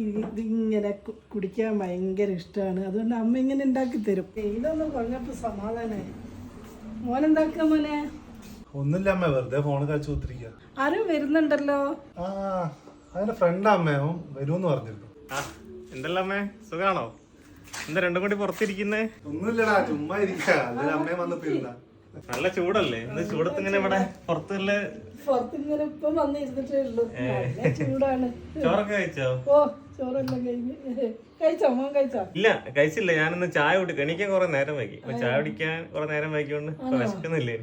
ഇതിങ്ങനെ കുടിക്കാൻ ഭയങ്കര ഇഷ്ടമാണ് അതുകൊണ്ട് അമ്മ ഇങ്ങനെ ഉണ്ടാക്കി തരും. ഇതൊന്നും പറഞ്ഞപ്പോൾ സമാധാനമായി മോനെന്താക്കുക മോനെ? ഒന്നുമില്ല അമ്മ വെറുതെ ഫോൺ കളിച്ചു കുത്തിരിക്കുക ആരും വരുന്നുണ്ടല്ലോ? ആ അതിന്റെ ഫ്രണ്ട് അമ്മയും വരുമെന്ന് പറഞ്ഞിരുന്നു. ആ എന്തല്ല അമ്മേ? സുഖാണോ? എന്താ രണ്ടും കൂടി പുറത്തിരിക്കുന്നേ? ഒന്നുമില്ലടാ ചുമ്മാ ഇരിക്കുക അതിൽ അമ്മയും വന്നപ്പോ ഇരുന്നാ നല്ല ചൂടല്ലേ? ഇന്ന് ചൂടത്ത് ഇങ്ങനെ ഇവിടെ പുറത്തുള്ള പുറത്തിങ്ങനെ ഇപ്പൊ വന്നിരുന്നിട്ടേ ഉള്ളൂ. ചൂടാണ്. ചോറൊക്കെ കഴിച്ചോ? ഓ ചോറെല്ലാം കഴിഞ്ഞ്. കഴിച്ചോ മോൻ കഴിച്ചോ? ഇല്ല കഴിച്ചില്ല. ഞാനിന്ന് ചായ കുടിക്കും എനിക്ക് കുറെ നേരം വൈകി. അപ്പൊ ചായ കുടിക്കാൻ കുറെ നേരം വൈകിയോണ്ട് വിശക്കുന്നില്ലേ?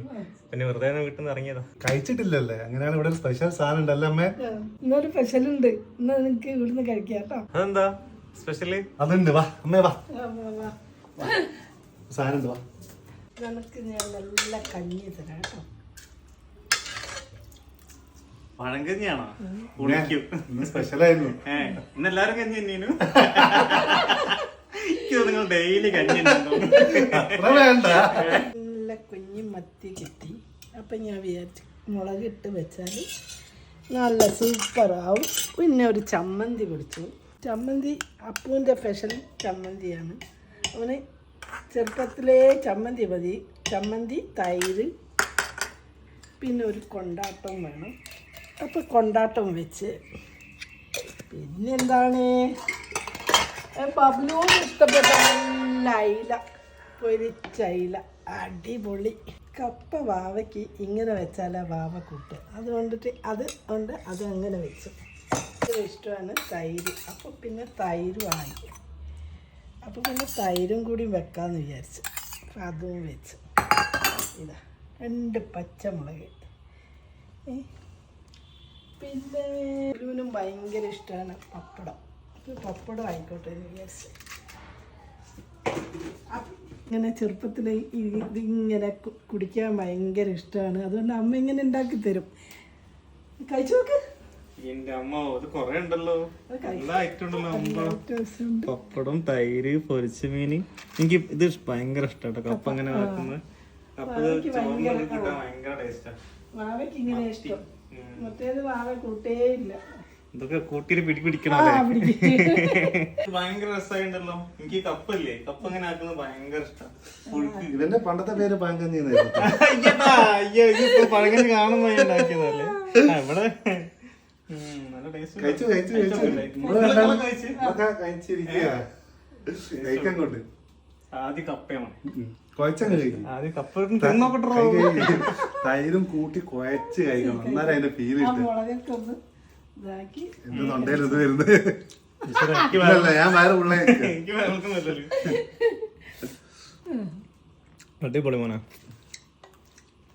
പിന്നെ വെറുതെ വീട്ടിൽ നിന്ന് ഇറങ്ങിയതാ. കഴിച്ചിട്ടില്ലല്ലേ? അങ്ങനെയാണ് ഇവിടെ ഒരു സ്പെഷ്യൽ സാധനം ഉണ്ടല്ലേ അമ്മേ? ഇന്നൊരു സ്പെഷ്യൽ ഉണ്ട്. ഇന്ന് നിനക്ക് ഇവിടുന്ന് കഴിക്കാം കേട്ടോ. അതെന്താ? സ്പെഷ്യൽ അതുണ്ട് വാ. അമ്മേ വാ. സാധനം ഉണ്ട് വാ. നിനക്ക് ഞാൻ നല്ല കഞ്ഞി തരാം കേട്ടോ. ഇന്ന് എല്ലാരും കഞ്ഞി തന്നെയാണ് എനിക്ക് നിങ്ങൾ ഡെയിലി കഞ്ഞി. വേണ്ട. നല്ല കുഞ്ഞി മത്തി കിട്ടി. അപ്പൊ ഞാൻ വിചാരിച്ചു മുളകിട്ട് വെച്ചാൽ നല്ല സൂപ്പറാവും പിന്നെ ഒരു ചമ്മന്തി പിടിച്ചു. ചമ്മന്തി അപ്പൂന്റെ സ്പെഷ്യൽ ചമ്മന്തിയാണ്. അവന് ചെറുപ്പത്തിലേ ചമ്മന്തി മതി. ചമ്മന്തി തൈര് പിന്നെ ഒരു കൊണ്ടാട്ടം വേണം. അപ്പോൾ കൊണ്ടാട്ടം വെച്ച് പിന്നെന്താണ്? ബബ്ലുവിന് ഇഷ്ടപ്പെട്ട നല്ല അയില പൊരിച്ച അയില അടിപൊളി. കപ്പ വാവയ്ക്ക് ഇങ്ങനെ വെച്ചാലാ വാവ കൂട്ട് അത് കൊണ്ടിട്ട് അത് കൊണ്ട് അത് അങ്ങനെ വെച്ചു. ഇഷ്ടമാണ് തൈര്. അപ്പോൾ പിന്നെ തൈര് വാങ്ങി അപ്പോൾ പിന്നെ തൈരും കൂടി വെക്കാമെന്ന് വിചാരിച്ചു. അപ്പം അതും വെച്ചു. ഇതാ രണ്ട് പച്ചമുളക് പിന്നെ ഗുരുവിനും ഭയങ്കര ഇഷ്ടമാണ് പപ്പടം. പപ്പടം ആയിക്കോട്ടെ എന്ന് വിചാരിച്ചു. ഇങ്ങനെ ചെറുപ്പത്തിൽ ഇതിങ്ങനെ കുടിക്കാൻ ഭയങ്കര ഇഷ്ടമാണ് അതുകൊണ്ട് അമ്മ ഇങ്ങനെ ഉണ്ടാക്കി തരും. കഴിച്ചു നോക്ക്. എന്റെ അമ്മ ഇത് കൊറേ ഉണ്ടല്ലോ. അമ്മ പപ്പടം തൈര് പൊരിച്ച മീന്. എനിക്ക് ഇത് ഭയങ്കര ഇഷ്ടട്ടോ. കപ്പ അങ്ങനെ വെക്കുന്നത് കപ്പ ഇത് ചോറിനൊക്കെ കൂട്ടാൻ ഭയങ്കര ടേസ്റ്റാ. വാവയ്ക്ക് ഇങ്ങനെ ഇഷ്ടം. മറ്റേത് വാവ കൂട്ടേ ഇല്ല ഇതൊക്കെ കൂട്ടിയിട്ട് പിടി ആ പിടിക്കണല്ലേ ഇത് ഭയങ്കര രസമായിണ്ടല്ലോ എനിക്ക് കപ്പല്ലേ കപ്പ അങ്ങനെ ആക്കുന്നത് ഭയങ്കര ഇഷ്ടം. ഇവന്റെ പണ്ടത്തെ പേര് ഇതിപ്പോ പഴങ്ങനെ കാണുമ്പോ ഉണ്ടാക്കിയതല്ലേ? ഇവിടെ കഴിച്ചു കഴിച്ചു കഴിച്ചു? നമ്മൾ രണ്ടാളും ഒക്കെ കഴിച്ചിരിക്കുക. കഴിക്കാൻ കൊണ്ട് ആദ്യം കപ്പയാണ്. കുഴച്ചങ്ങ് കഴിക്കും. ആദ്യം കപ്പ തിന്നോക്കട്ടോ കൈ കഴുകി. തൈരും കൂട്ടി കുഴച്ച് കഴിക്കണം. എന്നാലും അതിന്റെ ഫീൽ എന്ത് കിട്ടും. ഇതാക്കി. എന്റെ തൊണ്ടയിൽ ഇത് വരുന്നത്? ഞാൻ വേറെ ഉള്ളേ എനിക്ക് വേൾക്കുന്നില്ലല്ലോ അടിപൊളി മോനെ.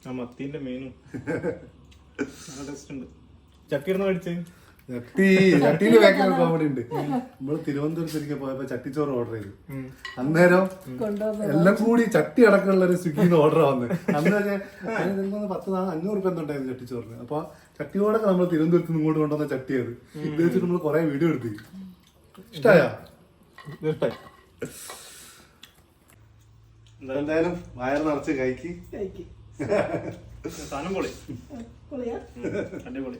ആ മത്തീന്റെ മെയിനും നല്ല ടേസ്റ്റ് ഉണ്ട്. ചട്ടി മേടിച്ച് ചട്ടി ചട്ടിയിൽ ബാക്കിൽ കോമഡി ഉണ്ട്. നമ്മൾ തിരുവനന്തപുരത്തേക്ക് പോയപ്പോ ചട്ടിച്ചോറ് ഓർഡർ ചെയ്തു. അന്നേരം എല്ലാം കൂടി ചട്ടി അടക്കമുള്ള ഒരു സ്വിഗ്ഗിന്ന് ഓർഡർ ആവുന്നത് അന്ന് പത്ത് അഞ്ഞൂറ് റുപ്യ എന്തുണ്ടായിരുന്നു ചട്ടിച്ചോറിന്. അപ്പൊ ചട്ടിയോടൊക്കെ നമ്മൾ തിരുവനന്തപുരത്ത് നിന്ന് ഇങ്ങോട്ട് കൊണ്ടുവന്ന ചട്ടിയത്. ഇത് വെച്ചിട്ട് നമ്മൾ കുറെ വീഡിയോ എടുത്തു. ഇഷ്ടായോ? എന്തായാലും വയറ് നിറച്ച് കഴിക്ക്. സാധനം പൊളി. പൊളിയാ? അടിപൊളി.